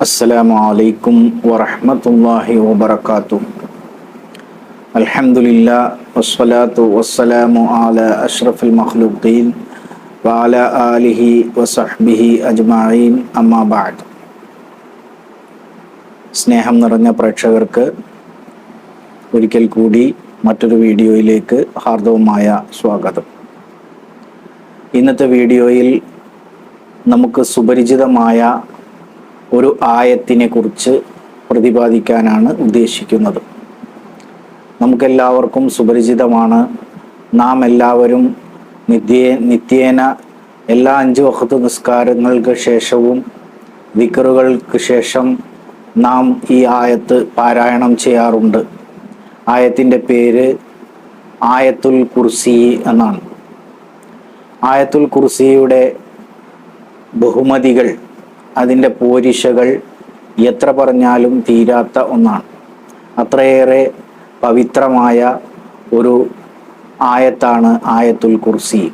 السلام عليكم ورحمة الله وبركاته الحمد لله والصلاة والسلام على أشرف المخلوقين وعلى آله وصحبه أجمعين أما بعد സ്നേഹം നിറഞ്ഞ പ്രേക്ഷകർക്ക് ഒരിക്കൽ കൂടി മറ്റൊരു വീഡിയോയിലേക്ക് ഹാർദവമായ സ്വാഗതം ഇന്നത്തെ വീഡിയോയിൽ നമുക്ക് സുപരിചിതമായ ഒരു ആയത്തിനെ കുറിച്ച് പ്രതിപാദിക്കാനാണ് ഉദ്ദേശിക്കുന്നത്. നമുക്കെല്ലാവർക്കും സുപരിചിതമാണ്. നാം എല്ലാവരും നിത്യേ നിത്യേന എല്ലാ അഞ്ച് വഹത്ത് നിസ്കാരങ്ങൾക്ക് ശേഷവും വിക്കറുകൾക്ക് ശേഷം നാം ഈ ആയത്ത് പാരായണം ചെയ്യാറുണ്ട്. ആയത്തിന്റെ പേര് ആയത്തുൽ കുർസി എന്നാണ്. ആയത്തുൽ കുർസിയുടെ ബഹുമതികൾ അതിന്റെ പോരിശകൾ എത്ര പറഞ്ഞാലും തീരാത്ത ഒന്നാണ്. അത്രയേറെ പവിത്രമായ ഒരു ആയത്താണ് ആയത്തുൽ കുർസി.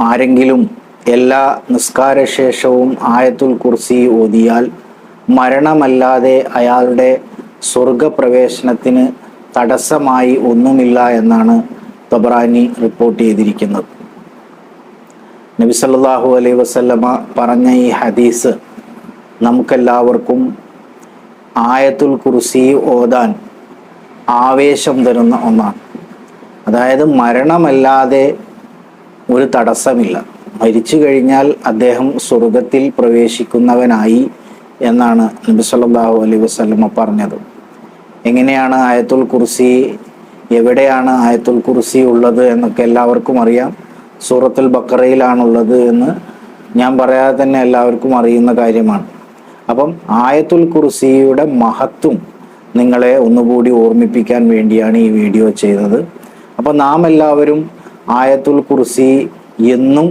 ആരെങ്കിലും എല്ലാ നിസ്കാരശേഷവും ആയത്തുൽ കുർസി ഓതിയാൽ മരണമല്ലാതെ അയാളുടെ സ്വർഗപ്രവേശനത്തിന് തടസ്സമായി ഒന്നുമില്ല എന്നാണ് തബറാനി റിപ്പോർട്ട് ചെയ്തിരിക്കുന്നത്. നബി അലൈ അലൈഹി വസല്ലമ പറഞ്ഞ ഈ ഹദീസ് നമുക്കെല്ലാവർക്കും ആയത്തുൽ കുർസി ഓതാൻ ആവേശം തരുന്ന ഒന്നാണ്. അതായത് മരണമല്ലാതെ ഒരു തടസ്സമില്ല. മരിച്ചു കഴിഞ്ഞാൽ അദ്ദേഹം സ്വർഗത്തിൽ പ്രവേശിക്കുന്നവനായി എന്നാണ് നബി സല്ലല്ലാഹു അലൈഹി വസല്ലമ പറഞ്ഞത്. എങ്ങനെയാണ് ആയത്തുൽ കുർസി എവിടെയാണ് ആയത്തുൽ കുർസി ഉള്ളത് എന്നൊക്കെ എല്ലാവർക്കും അറിയാം. സൂറത്തുൽ ബക്കറയിലാണുള്ളത് എന്ന് ഞാൻ പറയാതെ തന്നെ എല്ലാവർക്കും അറിയുന്ന കാര്യമാണ് അപ്പം ആയത്തുൽ കുർസിയുടെ മഹത്വം നിങ്ങളെ ഒന്നുകൂടി ഓർമ്മിപ്പിക്കാൻ വേണ്ടിയാണ് ഈ വീഡിയോ ചെയ്തത് അപ്പം നാം എല്ലാവരും ആയത്തുൽ കുർസി എന്നും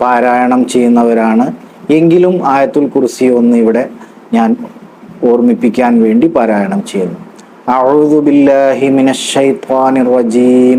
പാരായണം ചെയ്യുന്നവരാണ് എങ്കിലും ആയത്തുൽ കുർസി ഒന്ന് ഇവിടെ ഞാൻ ഓർമ്മിപ്പിക്കാൻ വേണ്ടി പാരായണം ചെയ്യുന്നു أعوذ بالله من الشيطان الرجيم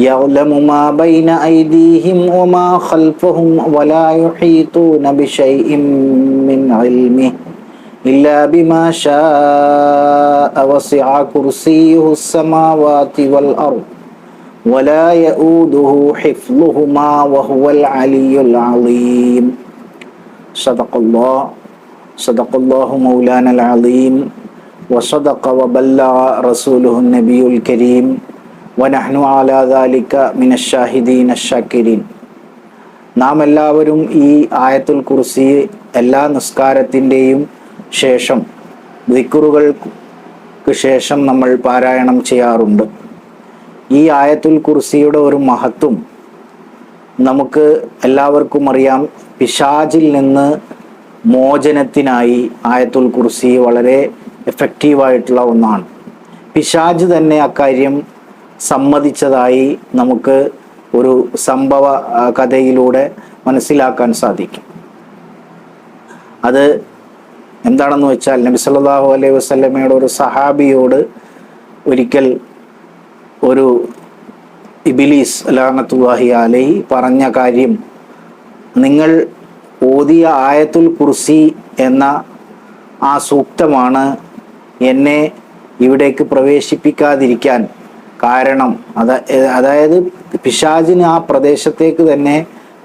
يعلم ما بين أيديهم وما خلفهم ولا يحيطون بشيء من علمه إلا بما شاء وسع كرسيه السماوات والأرض ولا يؤوده حفظهما وهو العلي العظيم. صدق الله صدق الله مولانا العظيم وصدق وبلغ رسوله النبي الكريم. വനഹ്നു ആലാദാലിക്ക മിനഷാഹിദീൻ അഷാക്കിരീൻ നാം എല്ലാവരും ഈ ആയത്തുൽ കുർസി എല്ലാ നിസ്കാരത്തിന്റെയും ശേഷം ദിക്കുറുകൾക്ക് ശേഷം നമ്മൾ പാരായണം ചെയ്യാറുണ്ട്. ഈ ആയത്തുൽ കുർസിയുടെ ഒരു മഹത്വം നമുക്ക് എല്ലാവർക്കും അറിയാം. പിശാജിൽ നിന്ന് മോചനത്തിനായി ആയത്തുൽ കുർസി വളരെ എഫക്റ്റീവായിട്ടുള്ള ഒന്നാണ്. പിശാജ് തന്നെ അക്കാര്യം സമ്മതിച്ചതായി നമുക്ക് ഒരു സംഭവ കഥയിലൂടെ മനസ്സിലാക്കാൻ സാധിക്കും. അത് എന്താണെന്ന് വെച്ചാൽ നബി സല്ലാഹു അലൈഹി വസ്ലമയുടെ ഒരു സഹാബിയോട് ഒരിക്കൽ ഒരു ഇബിലീസ് ലാനത്തുല്ലാഹി അലൈഹി പറഞ്ഞ കാര്യം നിങ്ങൾ ഓതിയ ആയത്തുൽ കുർസി എന്ന ആ സൂക്തമാണ് എന്നെ ഇവിടേക്ക് പ്രവേശിപ്പിക്കാതിരിക്കാൻ കാരണം അത അതായത് പിശാചിന് ആ പ്രദേശത്തേക്ക് തന്നെ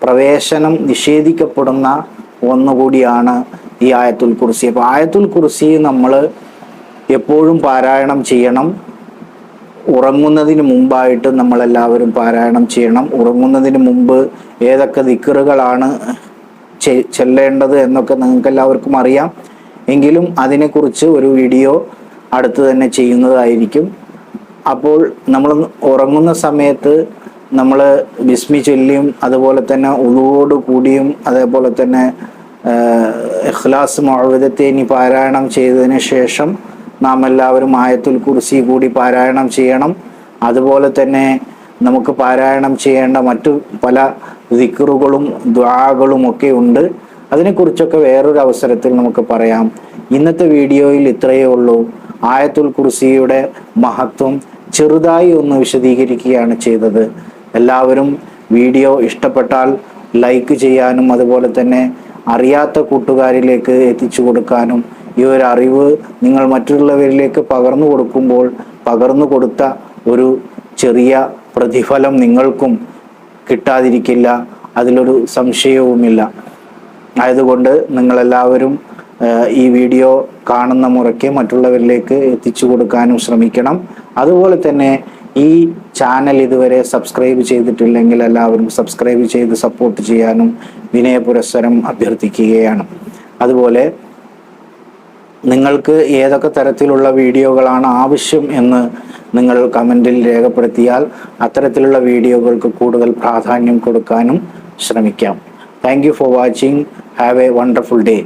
പ്രവേശനം നിഷേധിക്കപ്പെടുന്ന ഒന്നുകൂടിയാണ് ഈ ആയത്തുൽ കുർസി. അപ്പോൾ ആയത്തുൽ കുർസി നമ്മൾ എപ്പോഴും പാരായണം ചെയ്യണം. ഉറങ്ങുന്നതിന് മുമ്പായിട്ട് നമ്മളെല്ലാവരും പാരായണം ചെയ്യണം. ഉറങ്ങുന്നതിന് മുമ്പ് ഏതൊക്കെ ദിക്കറുകളാണ് ചെല്ലേണ്ടത് എന്നൊക്കെ നിങ്ങൾക്ക് എല്ലാവർക്കും അറിയാം. എങ്കിലും അതിനെക്കുറിച്ച് ഒരു വീഡിയോ അടുത്ത് തന്നെ ചെയ്യുന്നതായിരിക്കും. അപ്പോൾ നമ്മൾ ഉറങ്ങുന്ന സമയത്ത് നമ്മൾ ബിസ്മി ചൊല്ലിയും അതുപോലെ തന്നെ ഉളുവോട് കൂടിയും അതേപോലെ തന്നെ ഇഖ്ലാസ് മുഴുവതത്തേനി പാരായണം ചെയ്തതിന് ശേഷം നാം എല്ലാവരും ആയത്തുൽ കുർസി കൂടി പാരായണം ചെയ്യണം. അതുപോലെ തന്നെ നമുക്ക് പാരായണം ചെയ്യേണ്ട മറ്റു പല ദിക്റുകളും ദ്വാകളും ഒക്കെ ഉണ്ട്. അതിനെക്കുറിച്ചൊക്കെ വേറൊരു അവസരത്തിൽ നമുക്ക് പറയാം. ഇന്നത്തെ വീഡിയോയിൽ ഇത്രയേ ഉള്ളൂ. ആയത്തുൽ കുർസിയുടെ മഹത്വം ചെറുതായി ഒന്ന് വിശദീകരിക്കുകയാണ് ചെയ്തത്. എല്ലാവരും വീഡിയോ ഇഷ്ടപ്പെട്ടാൽ ലൈക്ക് ചെയ്യാനും അതുപോലെ തന്നെ അറിയാത്ത കൂട്ടുകാരിലേക്ക് എത്തിച്ചു കൊടുക്കാനും ഈ ഒരു അറിവ് നിങ്ങൾ മറ്റുള്ളവരിലേക്ക് പകർന്നു കൊടുക്കുമ്പോൾ പകർന്നു കൊടുത്ത ഒരു ചെറിയ പ്രതിഫലം നിങ്ങൾക്കും കിട്ടാതിരിക്കില്ല. അതിലൊരു സംശയവുമില്ല. ആയതുകൊണ്ട് നിങ്ങളെല്ലാവരും ഈ വീഡിയോ കാണുന്ന മുറയ്ക്ക് മറ്റുള്ളവരിലേക്ക് എത്തിച്ചു കൊടുക്കാനും ശ്രമിക്കണം. അതുപോലെ തന്നെ ഈ ചാനൽ ഇതുവരെ സബ്സ്ക്രൈബ് ചെയ്തിട്ടില്ലെങ്കിൽ എല്ലാവരും സബ്സ്ക്രൈബ് ചെയ്ത് സപ്പോർട്ട് ചെയ്യാനും വിനയ പുരസ്സരം അഭ്യർത്ഥിക്കുകയാണ്. അതുപോലെ നിങ്ങൾക്ക് ഏതൊക്കെ തരത്തിലുള്ള വീഡിയോകളാണ് ആവശ്യം എന്ന് നിങ്ങൾ കമന്റിൽ രേഖപ്പെടുത്തിയാൽ അത്തരത്തിലുള്ള വീഡിയോകൾക്ക് കൂടുതൽ പ്രാധാന്യം കൊടുക്കാനും ശ്രമിക്കാം. Thank for watching have a wonderful day